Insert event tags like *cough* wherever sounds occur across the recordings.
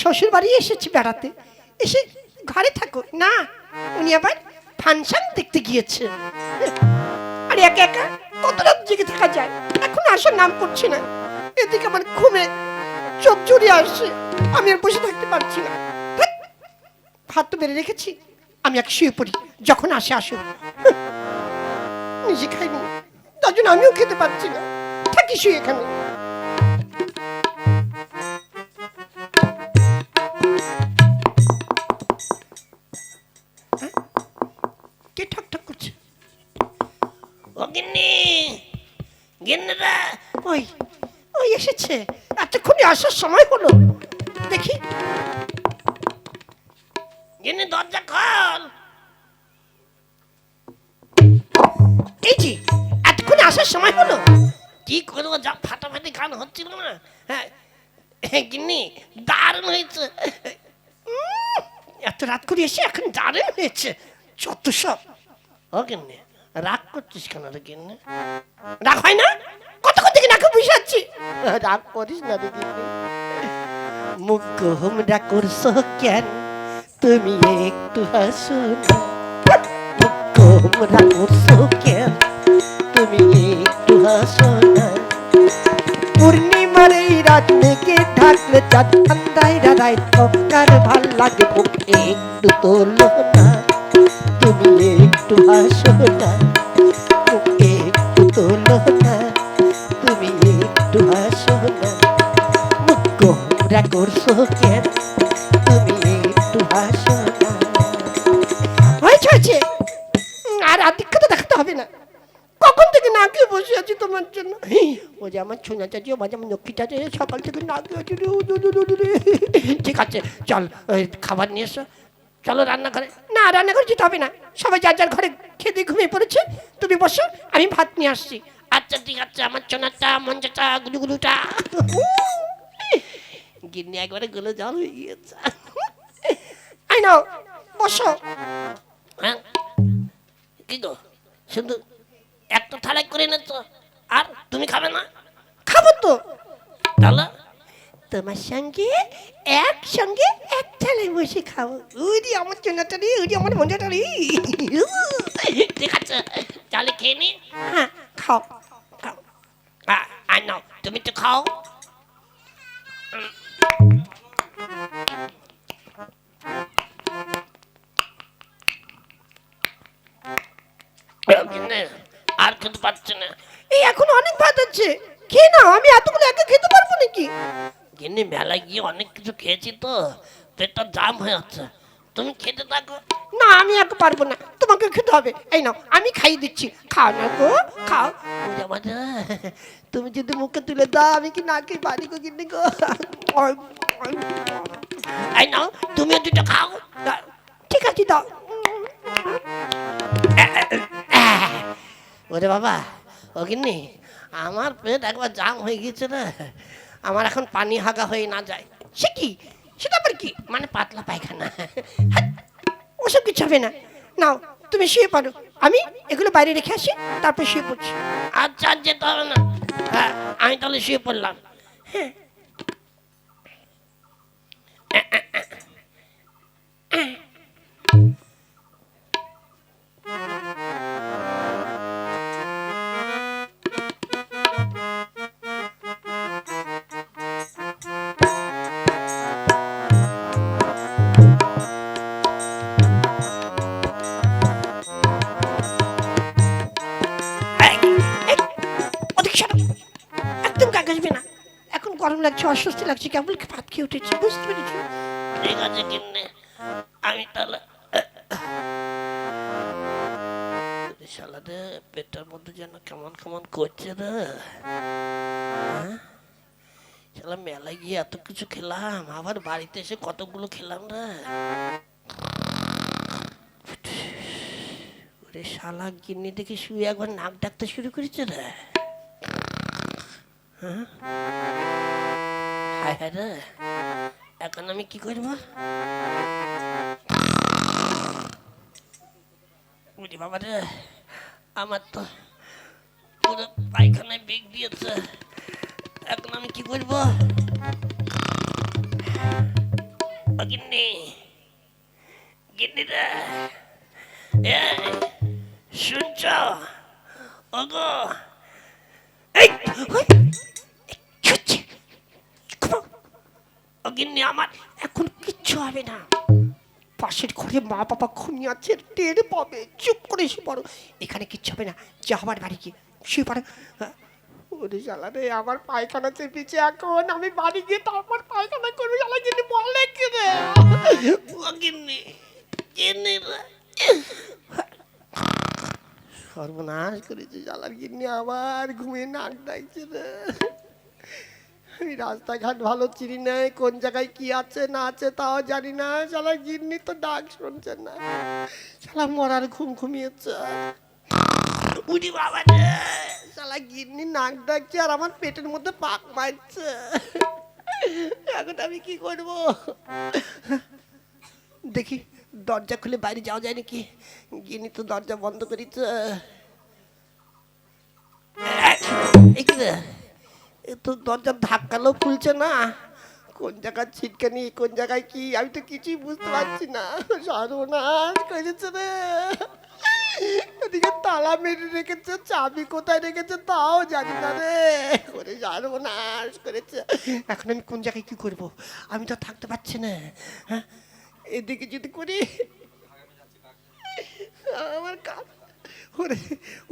শ্বশুর বাড়ি এসেছি বেড়াতে। এসে ঘরে থাকো। না, উনি আবার ফাংশন দেখতে গিয়েছে। আর একা একা কত রাত জেগে থাকা যায়? এখন আসার নাম করছি না। এদিকে আমার ঘুমে চোখ জুড়ে আসছে। আমি আর বসে থাকতে পারছি না। ভাত তো বেড়ে রেখেছি। আমি এক শুয়ে পড়ি, যখন আসে আসুক নিজে খাইনি। তার জন্য আমিও খেতে পারছি না। থাকি শুয়ে এখানে। আসার সময় হলো। দেখি। গিন্নি দরজা খোল। এই যে এতক্ষণে আসার সময় হলো। কি করব যা ফাটাফাটি গান হচ্ছিল না। হ্যাঁ হ্যাঁ, গিন্নি দারুণ হয়েছে। এত রাত করে এসে এখন দারুণ হয়েছে। যত সব। ও গিন্নি রাগ করছিস কেন রে গিন্নি? রাগ হয় না? কতক্ষণ থেকে আছি রাগ করিস না গিন্নি মুখ করছ কেন তুমি একটু হাসো মুখ করছ কেন তুমি একটু হাসো না। পূর্ণিমার এই রাত থেকে চাঁদ ভালো লাগে একটু তোলো না। তুমি একটু হাসো না। ও যে আমার ছোনা চাচি ও মাঝে আমার সকাল থেকে না। ঠিক আছে, চল খাবার নিয়ে এসো। চলো রান্না করে না রান্না করে যেতে হবে না। সবাই যার ঘরে খেতে ঘুমিয়ে পড়েছে, তুমি বসো, আমি ভাত নিয়ে আসছি। আচ্ছা ঠিক আছে, আমার চোনাটা মঞ্চাটা গুলুগুলুটা। গিন্নি একবারে গুলো জল হয়ে গিয়েছে। আই নাও, বসো। হ্যাঁ? শুধু একটা থালাই করে নেছো আর তুমি খাবে না? খাব তো। তাহলে? তোমার সঙ্গে একসঙ্গে এক থালায় বসে খাব। উরি আমার চোনাটা রে উরি আমার মনটা রে। ঠিক আছে তাহলে খেয়ে নি। হ্যাঁ খাও খাও। আই নাও তুমি তো খাও। আর খেতে পারছি না। এই এখন অনেক ভাত আছে। খেয়ে নাও আমি এতগুলো একা খেতে পারব নাকি গিন্নি মেলায় গিয়ে অনেক কিছু খেয়েছি তো পেটটা জাম হয়ে যাচ্ছে তুমি খেতে থাকো না আমি একা পারব না তোমাকে খেতে হবে এই নাও আমি খাইয়ে দিচ্ছি খাও না গো খাও তুমি যদি মুখে তুলে দাও আমি কি না খেয়ে পারি গো কিনে গো এই নাও তুমিও দুটো খাও ঠিক আছে দাও ওরে বাবা ও গিন্নি আমার পেট একবার জাম হয়ে গিয়েছে রে আমার এখন পানি হাগা হয়ে না যায়। সে কি? সেটা আবার কি? মানে পাতলা পায়খানা। হ্যাঁ, ওসব কিছু হবে না। নাও তুমি শুয়ে পারো আমি এগুলো বাইরে রেখে আসি তারপর শুয়ে পড়ছি। আচ্ছা আর যেতে হবে না। হ্যাঁ আমি তাহলে শুয়ে পড়লাম। এই, অস্বস্তি লাগছে, কেমন ভাত খেয়ে উঠেছি, বুঝতে পেরেছি? ঠিক আছে গিন্নি আমি তাহলে শালাতে পেটটার মধ্যে যেন কেমন কেমন করছে রে। হ্যাঁ? শালা, মেলায় গিয়ে এত কিছু খেলাম, আবার বাড়িতে এসে কতগুলো খেলাম রে। ওরে শালা, গিন্নি দেখে শুয়ে একবার নাক ডাকতে শুরু করেছে রে। হায়? হায় রে। এখন আমি কি করব? ওরে বাবা রে, আমার তো পুরো পায়খানায় বেগ দিয়েছে। এখন আমি কি করব? গিন্নি গিন্নি রে। এই, শুনছ? ওগো গিন্নি আমার এখন কিচ্ছু হবে না। পাশের ঘরে মা বাবা ঘুমিয়ে আছে টের পাবে। চুপ করে শুয়ে পড়ো। এখানে কিচ্ছু হবে না। যা আমার বাড়ি গিয়ে শুয়ে পড়ো। ওরে শালা রে আমার পায়খানা চেপেছে এখন। আমি বাড়ি গিয়ে তারপর পায়খানা করব। শালা গিন্নি বলে কি রে? গিন্নি গিন্নি সর্বনাশ করেছে শালার গিন্নি আবার ঘুমিয়ে নাক ডাকছে রে। আমি রাস্তাঘাট ভালো চিনি না কোন জায়গায় কি আছে, না আছে তাও জানি না। শালা গিন্নি তো ডাক শুনছে না। শালা মরার ঘুম ঘুমিয়েছে। উনি বাবা রে। শালা গিন্নি নাক ডাকছে আর আমার পেটের মধ্যে পাক মারছে। এখন আমি কি করব? দেখি, দরজা খুলে বাইরে যাওয়া যায় নাকি? গিন্নি তো দরজা বন্ধ করেছে এই? এ তো দরজা ধাক্কালেও খুলছে না। কোন জায়গায় ছিটকানি, কোন জায়গায় কি, আমি তো কিছুই বুঝতে পারছি না। সর্বনাশ করেছে রে। এদিকে তালা মেরে রেখেছে, চাবি কোথায় রেখেছে তাও জানি না রে। করে সর্বনাশ করেছে। এখন আমি কোন জায়গায় কি করব? আমি তো থাকতে পারছি না। হ্যাঁ? এদিকে যদি করি, আমার কাজ ওরে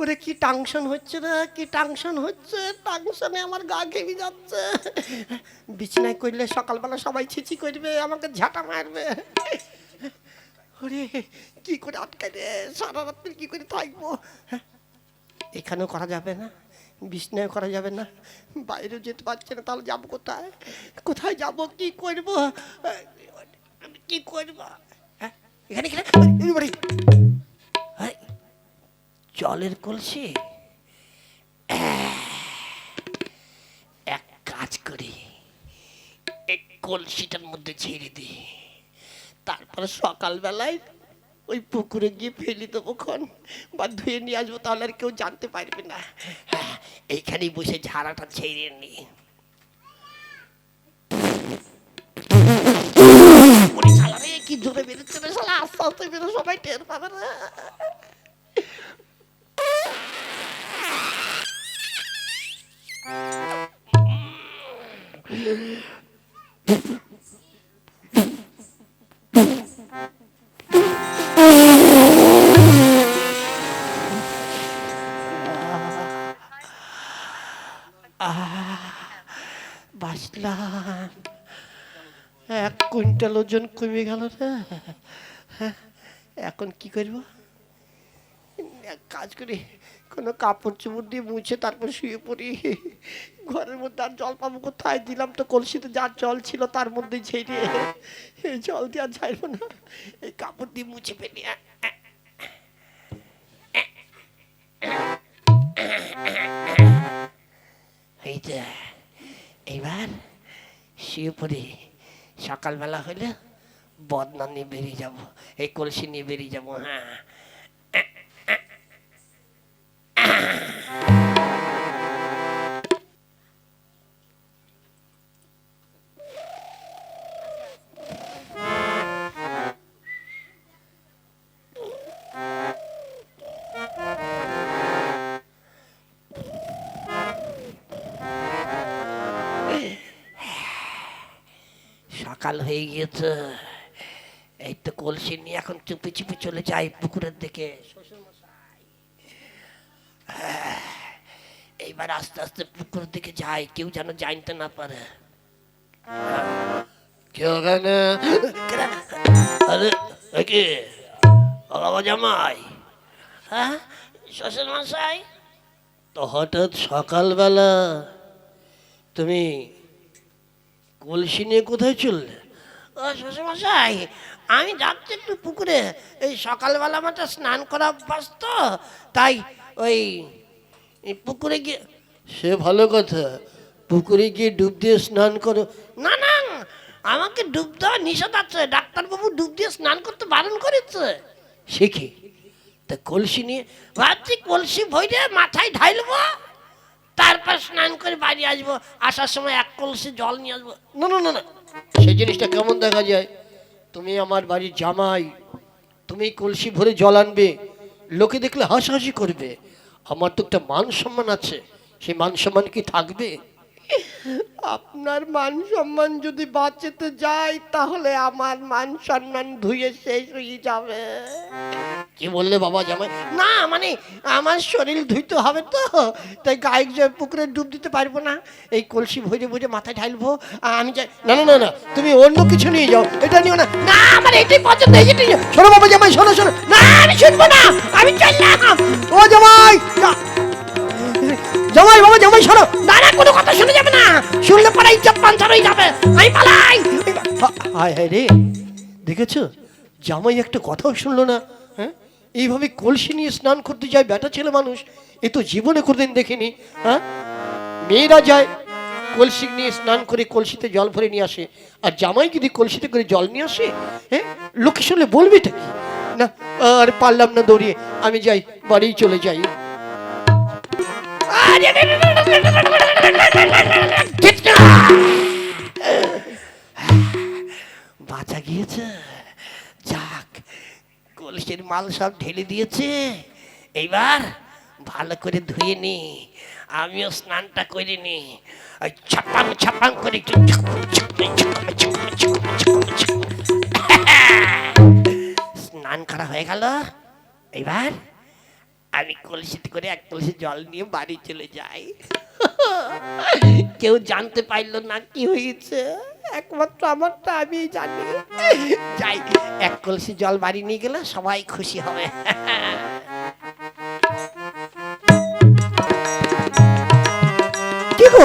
ওরে কি টাংশন হচ্ছে রে? কি টাংশন হচ্ছে? টাংশনে আমার গা ঘেমে যাচ্ছে। বিছনায় করলে সকালবেলা সবাই ছিচি করবে, আমাকে ঝাঁটা মারবে। ওরে, কি করে আটকাই রে? সারা রাত্রি কি করে থাকব? এখানেও করা যাবে না বিছনায় করা যাবে না, বাইরেও যেতে পারছে না, তাহলে যাব কোথায়? কোথায় যাব? কি করব? কি করব? হ্যাঁ? এখানে এখানে। জলের কলসি? এক কাজ করি, এই কলসিটার মধ্যে ছেড়ে দিই। তারপরে সকালবেলায় ওই পুকুরে গিয়ে ফেলি দেবো খন বা ধুয়ে নিয়ে আসব, তাহলে আর কেউ জানতে পারবে না। হ্যাঁ এইখানেই বসে ঝাড়াটা ছেড়ে নি। কি জোরে বেরোচ্ছে রে শালা, আস্তে আস্তে বেরো, সবাই টের পাবে না। বাঁচলাম। এক কুইন্টাল ওজন কমে গেল রে। হ্যাঁ, এখন কি করব? কাজ করি কোনো কাপড় চোপড় দিয়ে মুছে তারপর শুয়ে পড়ি। ঘরের মধ্যে আর জল পাবো কোথায়? দিলাম তো কলসিতে যার জল ছিল তার মধ্যেই ছেড়ে। এই জল দিয়ে আর যাইব না। এই কাপড় দিয়ে মুছে ফেলি। এই যে, এইবার শুয়ে পড়ি। সকালবেলা হলে বদনা নিয়ে বেরিয়ে যাব। এই কলসি নিয়ে বেরিয়ে যাব হ্যাঁ। সকাল হয়ে গিয়েছে এই তো কলসি নিয়ে এখন চুপি চুপি চলে যাই পুকুরের দিকে শ্বশুরমশাই। *sighs* এইবার আস্তে আস্তে পুকুরের দিকে যাই কেউ যেন জানতে না পারে। কেউ কেন আরে কি? বাবা জামাই। হ্যাঁ শ্বশুর মশাই? তো হঠাৎ সকালবেলা তুমি কলসি নিয়ে কোথায় চললে? ও শ্বশুরমশাই আমি যাচ্ছি একটু পুকুরে। এই সকালবেলা আমার স্নান করা অভ্যাস তো তাই ওই পুকুরে গিয়ে সে ভালো কথা। পুকুরে গিয়ে ডুব দিয়ে স্নান করো। না না আমাকে ডুব দেওয়া নিষেধ আছে। ডাক্তারবাবু ডুব দিয়ে স্নান করতে বারণ করেছে। কি? তা কলসি নিয়ে? ভাবছি কলসি ভরে মাথায় ঢাইলবো তারপর স্নান করে বাড়ি আসব। আসার সময় এক কলসি জল নিয়ে আসব। না না না না। সেই জিনিসটা কেমন দেখা যায়? তুমি আমার বাড়ির জামাই। তুমি কলসি ভরে জল আনবে। লোকে দেখলে হাসাহাসি করবে। আমার তো একটা মান সম্মান আছে। সেই মান সম্মান কি থাকবে? আপনার মান সম্মান যদি বাঁচাতে যায় তাহলে আমার মান সম্মান ধুয়ে শেষ হয়ে যাবে। কি বললে বাবা জামাই? না মানে আমার শরীর ধুইতে হবে তো তাই গায়ে যে পুকুরে ডুব দিতে পারব না। এই কলসি ভরে ভরে মাথায় ঢালবো। আর আমি যাই না না না না তুমি অন্য কিছু নিয়ে যাও। এটা নিও না। না আমার এটাই পছন্দ এটাই শোনো বাবা জামাই শোনো শোনো। না আমি শুনব না আমি চললাম। ও জামাই জামাই বাবা, জামাই না না কোনো কথা শুনে যাবে না। শুনলে পরে ইজ্জত পাঞ্চার হয়ে যাবে। আমি পালাই। হায় হায় রে। দেখেছ? জামাই একটা কথাও শুনলো না হ্যাঁ? এইভাবে কলসি নিয়ে স্নান করতে যায় বেটা ছেলে মানুষ, এ তো জীবনে কোনোদিন দেখিনি হ্যাঁ? মেয়েরা যায়, কলসি নিয়ে স্নান করে কলসিতে জল ভরে নিয়ে আসে। আর জামাই যদি কলসিতে করে জল নিয়ে আসে হ্যাঁ? লোকে শুনলে বলবেটা কি? না, আর পারলাম না দৌড়িয়ে, আমি যাই বাড়ি চলে যাই। বাঁচা গিয়েছে। যাক, কলসির মাল সব ঢেলে দিয়েছে। এইবার ভালো করে ধুয়ে নি। আমিও স্নানটা করে নি। ছাপাং ছাপাং করে একটু। স্নান করা হয়ে গেল। এইবার আমি কলসিতে করে এক কলসি জল নিয়ে বাড়ি চলে যাই। *laughs* কেউ জানতে পারল না কি হয়েছে। একমাত্র আমারটা আমি জানি। যাই এক কলসি জল বাড়ি নিয়ে গেলে সবাই খুশি হবে। কি গো?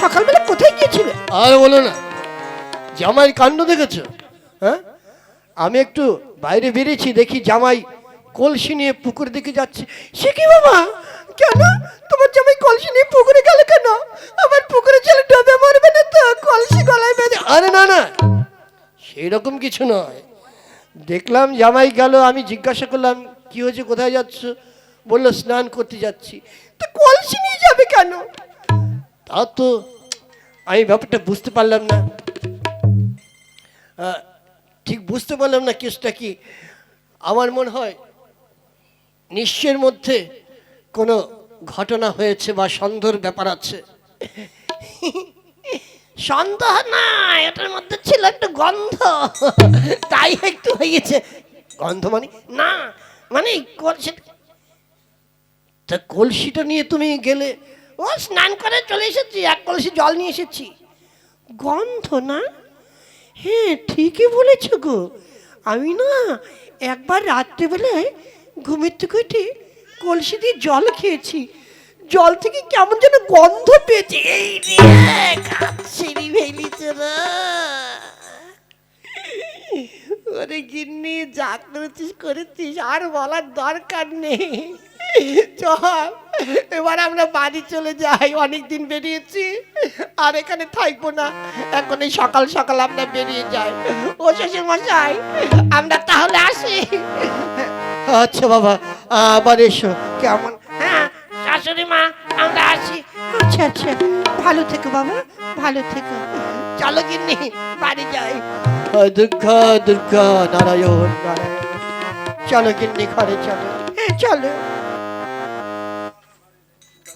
সকালবেলা কোথায় গিয়েছিলে? আর বলো না জামাই কাণ্ড দেখেছ? হ্যাঁ? আমি একটু বাইরে বেরিয়েছি দেখি জামাই কলসি নিয়ে পুকুর দিকে যাচ্ছে। সে কি বাবা? কেন? তোমার জামাই কলসি নিয়ে পুকুরে গেল কেন? আমার পুকুরে ছেলে ডবে মরবে না তো? কলসি গলায় বেঁধে আরে না না। সেই রকম কিছু নয়। দেখলাম জামাই গেল, আমি জিজ্ঞাসা করলাম, কি হয়েছে? কোথায় যাচ্ছ? বলল, স্নান করতে যাচ্ছি। তো কলসি নিয়ে যাবে কেন? তা তো আমি ব্যাপারটা বুঝতে পারলাম না। ঠিক বুঝতে পারলাম না কেসটা কি? আমার মনে হয় নিশ্চয়ের মধ্যে কোনো ঘটনা হয়েছে বা সন্দেহর ব্যাপার আছে? সন্দেহ না এটার মধ্যে ছিল একটু গন্ধ। তাই একটু হয়েছে গন্ধ মানে? না মানে কলসি তা কলসিটা নিয়ে তুমি গেলে? ও, স্নান করে চলে এসেছি, এক কলসি জল নিয়ে এসেছি। গন্ধ না? হ্যাঁ ঠিকই বলেছ গো। আমি না একবার রাত্রেবেলায় ঘুমের থেকে কলসি দিয়ে জল খেয়েছি। জল থেকে কেমন যেন গন্ধ পেয়েছি। এই রে ভেলিছে রে ওরে গিন্নি, যা করেছিস করেছিস, আর বলার দরকার নেই। চল, এবার আমরা বাড়ি চলে যাই। অনেক দিন বেরিয়েছি, আর এখানে থাকব না। এখন এই সকাল সকাল আমরা বেরিয়ে যাই। ও শ্বশুর মশাই আমরা তাহলে আসি। আচ্ছা বাবা আবার এসো। কেমন? হ্যাঁ শাশুড়ি মা আমরা আসি। আচ্ছা আচ্ছা। ভালো থেকো বাবা ভালো থেকো। চলো গিন্নি বাড়ি যাই। দুর্গা দুর্গা নারায়ণ নারায়ণ। চলো গিন্নি ঘরে চলো। হ্যাঁ চলো।